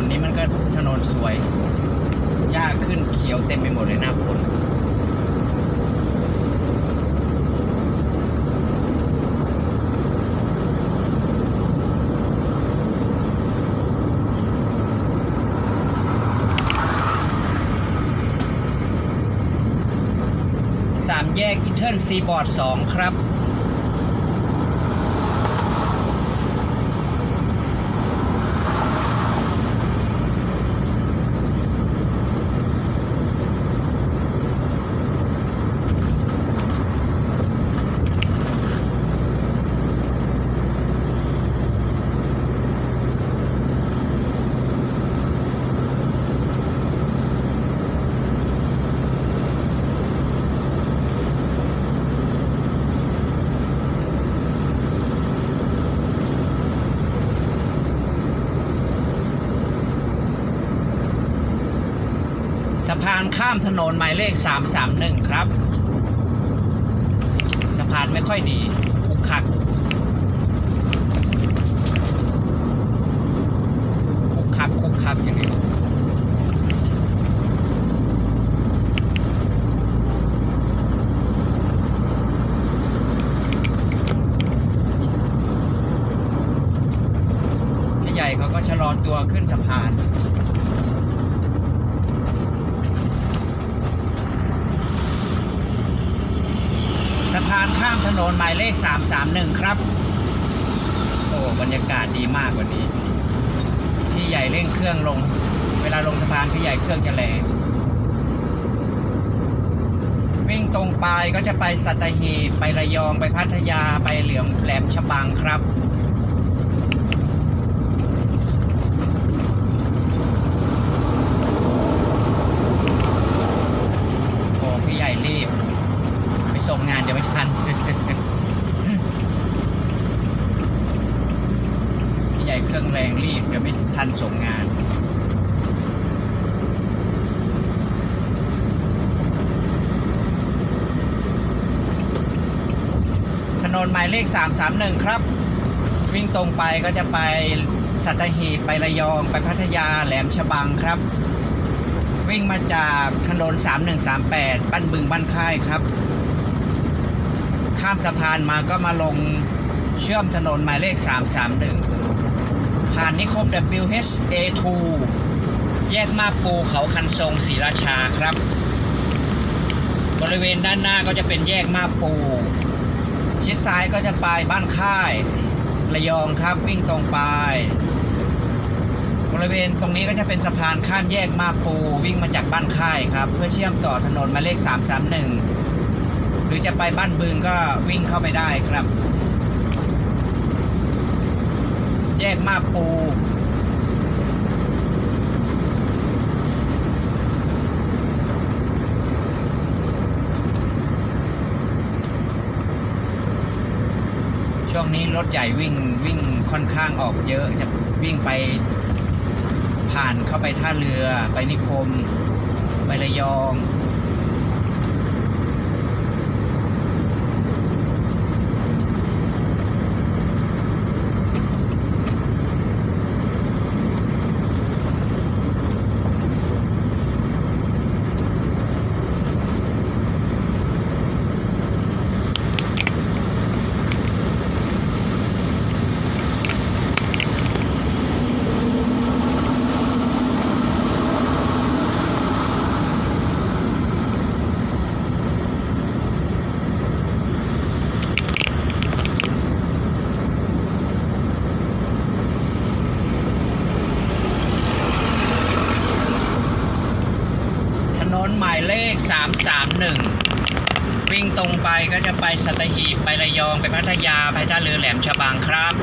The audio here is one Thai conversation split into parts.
นนี่มันก็ถนนสวย หญ้าขึ้นเขียวเต็มไปหมดเลยหน้าฝนสามแยกอินเทิร์นซีบอร์ดสองครับ พานข้ามถนนหมายเลข 331 ครับ สะพานไม่ค่อยดีคุกคักคุกคักคุกคักอย่างนี้พี่ใหญ่เขาก็ชะลอตัวขึ้นสะพาน สะพานข้ามถนนหมายเลข 331 ครับ โอ้บรรยากาศดีมากวันนี้ พี่ใหญ่เร่งเครื่องลง เวลาลงสะพานพี่ใหญ่เครื่องจะแรงวิ่งตรงไปก็จะไปสัตหีบไประยองไปพัทยาไปเหลือมแหลมฉบังครับ โอ้ พี่ใหญ่รีบ ไปส่งงานเดี๋ยวไม่ทัน พี่ใหญ่เค รีบเดี๋ยวไม่ทันส่งงานถนนหมายเลข 331 ครับ วิ่งตรงไปก็จะไปสัตหีบไประยองไปพัทยาแหลมฉบังครับ วิ่งมาจากถนน 3138 บ้านบึงบ้านค่ายครับ ข้ามสะพานมาก็มาลงเชื่อมถนนหมายเลข 331 ผ่านนิคม WHA2 แยกมาปูเขาคันทรงศรีราชาครับ บริเวณด้านหน้าก็จะเป็นแยกมาปู ชิดซ้ายก็จะไปบ้านค่ายระยองครับวิ่งตรงไป บริเวณตรงนี้ก็จะเป็นสะพานข้ามแยกมาปูวิ่งมาจากบ้านค่ายครับ เพื่อเชื่อมต่อถนนหมายเลข 331 หรือจะไปบ้านบึงก็วิ่งเข้าไปได้ครับ แยกมาปูช่วงนี้รถใหญ่วิ่งวิ่งค่อนข้างออกเยอะจะวิ่งไปผ่านเข้าไปท่าเรือไปนิคม ไประยอง หมายเลข 331 วิ่งตรงไปก็จะไปสัตหีบไประยองไปพัทยาไปท่าเรือแหลมฉบังครับ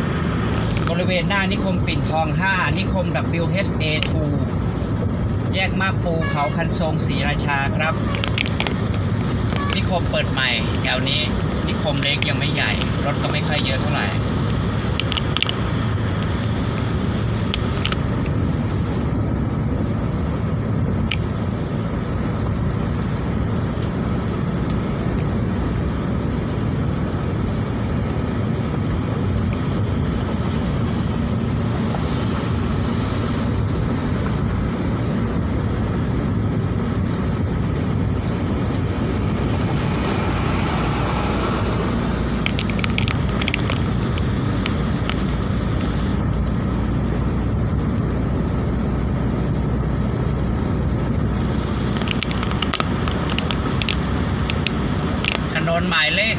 บริเวณหน้านิคมปิ่นทอง 5 นิคม WHA2 แยกมาปูเขาคันทรงศรีราชาครับ นิคมเปิดใหม่แถวนี้นิคมเล็กยังไม่ใหญ่ รถก็ไม่ค่อยเยอะเท่าไหร่ หมายเลข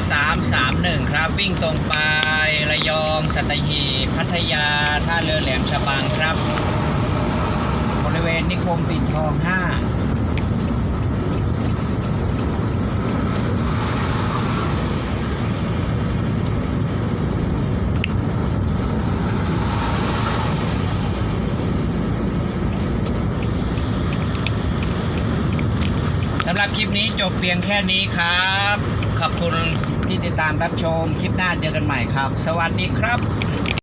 331 ครับ วิ่งตรงไประยองสัตหีบพัทยาท่าเรือแหลมฉบังครับ บริเวณนิคมปิ่นทอง5สำหรับคลิปนี้จบเพียงแค่นี้ครับ ขอบคุณที่ติดตามรับชม คลิปหน้าเจอกันใหม่ครับ สวัสดีครับ